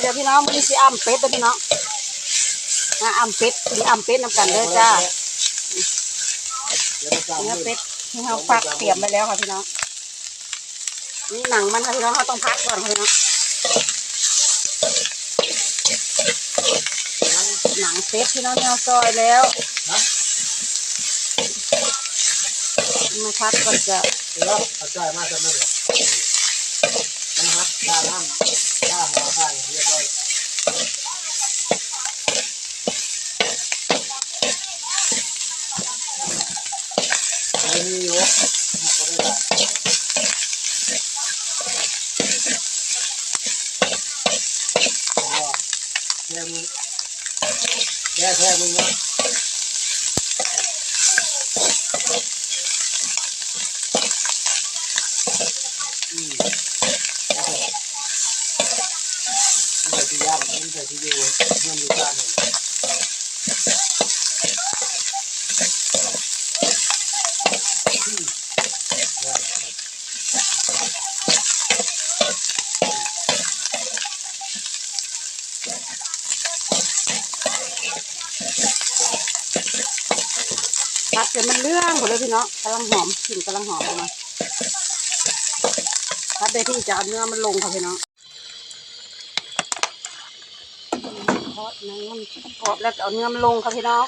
เดี๋ยวพี่น้องมันสิอ้ำเป็ดเด้อพี่น้องมาอ้ำเป็ดกินอ้ำเป็ดน้ำกันเด้อจ้าเดี๋ยเนื้อเป็ดที่เราฟักเตรียมไว้แล้วค่ะพี่น้องนี่หนังมันค่ะพี่น้องเราต้องพักก่อนค่ะพี่น้องหนังเป็ดพี่น้องเนี่ยซอยแล้วมาพักก่อนจะแล้วกระจายมากจำได้เลยนะครับ ข้าน้ำข้าหัวข้าอย่างเรียบร้อยไม่มีอยู่ก็ได้ละแค่มึงแค่แค่มึงนะ มันใส่ที่ย่างมันใส่ที่อยู่เพื่อนอยู่บ้านเลย พักจนมันเรื่องหมดเลยพี่เน้องกำลังหอมกลิ่นกำลังหอมออกมาพักได้ที่จะเอาเนื้อมันลงค่ะพี่เน้องทอดนังมันกรอบแล้วเอาเนื้อมันลงค่ะพี่น้อง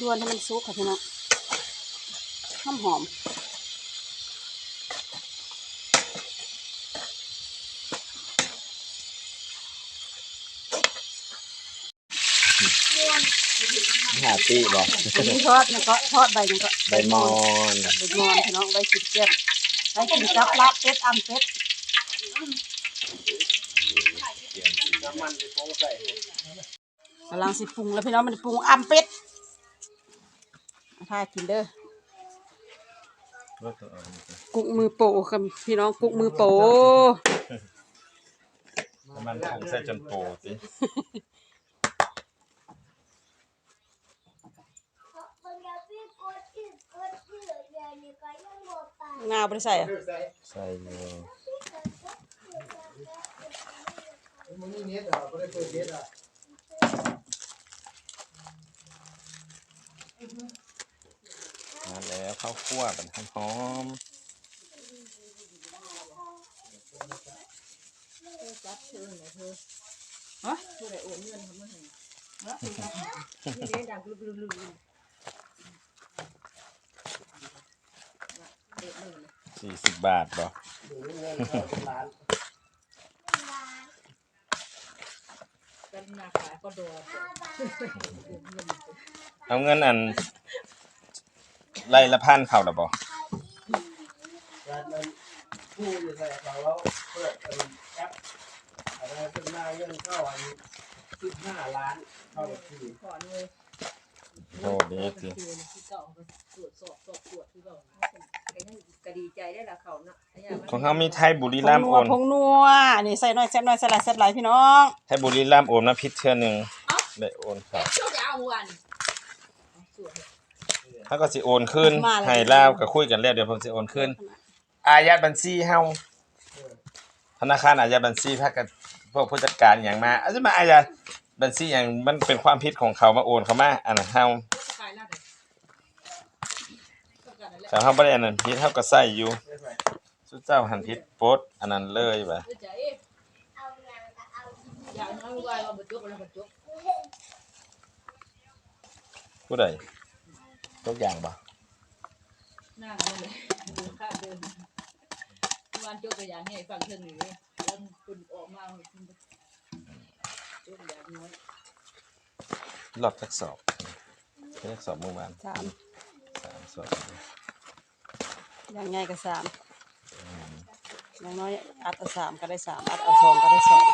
ดวนให้มันสุกค่ะพี่น้องหอมหอมหาตีบอกอันนี้ทอดมันก็ทอดใบมันก็ใบมอนใบมอนพี่น้องใบสิบเจ็ดใบกินกับลาบเป็ดอ่ำเป็ดน้ำมันไปโป้ใส่กำลังสิปรุงแล้วพี่น้องมันปรุงอ่ำเป็ดถ้ากินเด้อกุกมือโปะค่ะพี่น้องกุกมือโปะมันคงใส่จนโปสิงาบริใส่อะใส่ใส่อยู่ มึงนี่เน็ตอะไม่ได้เปิดเน็ตอะมาแล้วข้าวคั่วเป็นหอมฮะสี่สิบบาทบ่ เงินเข้าเป็นล้านเอาเงินอันไล่ละพันเข่าละบ่ร้านนั้นผู้อยู่ใส่เขาแล้วเปิดเป็นแอปอะไรเป็นหน้าเงินเข้าอันสิบห้าล้านเข้าบัญชีโอ้ดีสิก็ ดีใจได้ละเขาเนาะของเขามีไทยบุรีผรังมย์นัโอวนผงนัวอันนี้ใส่หน่อยแซ่บหน่อยใส่หลายแซ่บหลายพี่น้องไทยบุรีรัมย์โอนมาพิษเทื่อหนึงได้โอนครับเจ้าจะเอาวันถ้าก็สิโอนขึ้นให้ลาวก็คุยกันแล้วเดี๋ยวผมสิโอนขึ้น อายัดบัญชีเฮาธนาคารอายัดบัญชีพักกับพวกผู้จัดการอย่างมาอาจจะมาอายัดบัญชีอย่างมันเป็นความผิดของเขามาโอนเขามาอันนั้นเฮาขายหน้าเลย แต่เฮาบ่ได้อันนั้นผิดเฮาก็ใส่อยู่สุดเจ้าหันผิดโพสต์อันนั้นเลยว่ะใจอยากน้อยว่าว่าบรรจุแล้วบรรจุผู้ใดทุกอย่างบ่หน้ากันเลยดูค่าเดินวันจุตัวอย่างให้ฟังเชิงนี้แล้วคุณออกมาคุณจุอย่างน้อยรอบทักสอบทักสอบเมื่อวานสามสามสอบอ ย่างไงก็สามอย่างน้อยอัดเอาสามก็ได้สามอัดเอาสองก็ได้สอง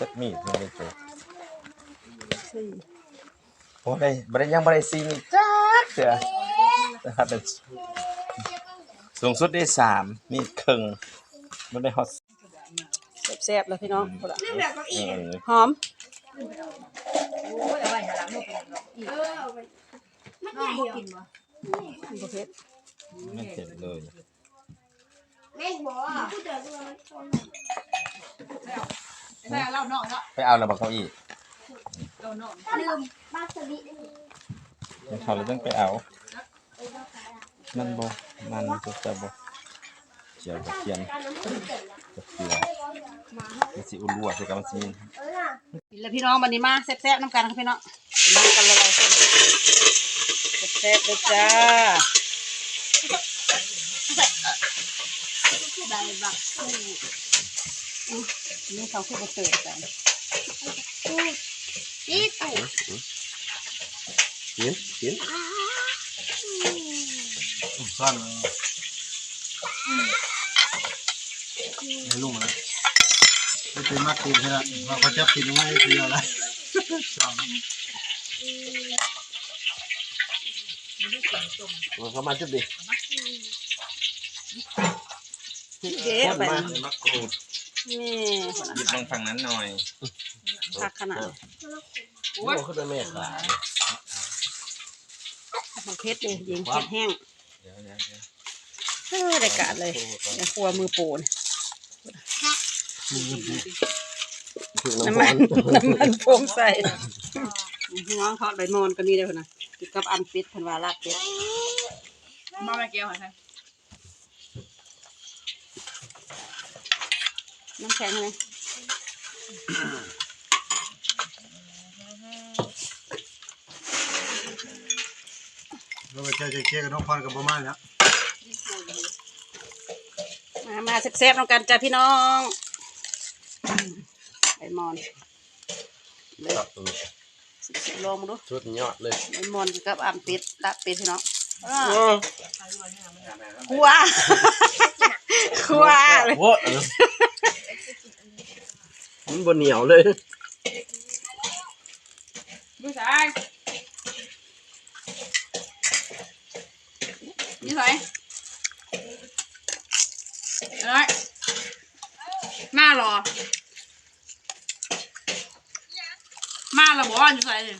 จักมีดมันได้จบสี่โอ้ได้บ่ได้ยังบ่ได้ซีนี่จักเสือนะครับเป็นสูงสุดได้สามมีดครึ่งบ่ได้ฮอตแซ่บๆแล้วพี่น้องพุ่นล่ะอืมหอมโอ้ยเอาไว้หาหลังลูกเป็นหรอกอีกเออเอาไปมันน้องใหบ่ญ่กินบ่บ่เผ็ด ไม่เผ็ดเลย แม่งบอกว่าพูดเดี๋ยวดูมันชนแม่เล่าน้องเนาะไปเอาแล้วบอกเขาอีกเล่าน้องลืมบาสบิมันเขาเลยต้องไปเอา มันบ่มันจะจะบ่เจียวกระเทียมการน้ำมันเกิดละกระเทียมมันสิอุ่นรัวใส่กับมันสิมีเออน่ะกินแล้วพี่น้องวันนี้มาแซ่บๆน้ำกันครับพี่น้องกินน้ำกันละลายเส้นแซ่บๆเลยจ้า ดบักคู่นี่เขาคือบ่เสิร์ฟกันคู่นี่ตู่กินกินซ่อนในลุงนะไม่เป็นมากตีนใช่ไหมเราเขาจับตีนไว้ทีเดียวละมันเข้ามาจุดดิ เจ๊ไปมามะกรูดนี่คนหยิบลงฝั่งนั้นหน่อยผักขนาดโอ้เขาจะแม่ขายมันเผ็ดเลยยิงเผ็ดแห้งเดี๋ยวเดี๋ยวเดี๋ยวเออได้การเลยในครัวมือโปนน้ำมันน้ำมันโป่งใส่พี่น้องทอดใบมอนก็มีได้คนนะกินกับอันเป็ดเพันว่าลาบเป็ดมาแม่แก้วให้ น้ำแข็งเลยเราไปเจอเจ๊กับน้องพรกับประมาณนี้มามาแซ่บๆน้องกันจ้าพี่น้องอืมใบมอนเลยครับสิลองมาดูชุดยอดเลยใบมอนกินกับอันเป็ดลาบเป็ดพี่น้องอ้าวขัวขัวเลยโว้ มันบนเหนียวเลยดูสายนี่สายอะไรมาหรอมาหรอบอกว่าอยู่ใส่เลย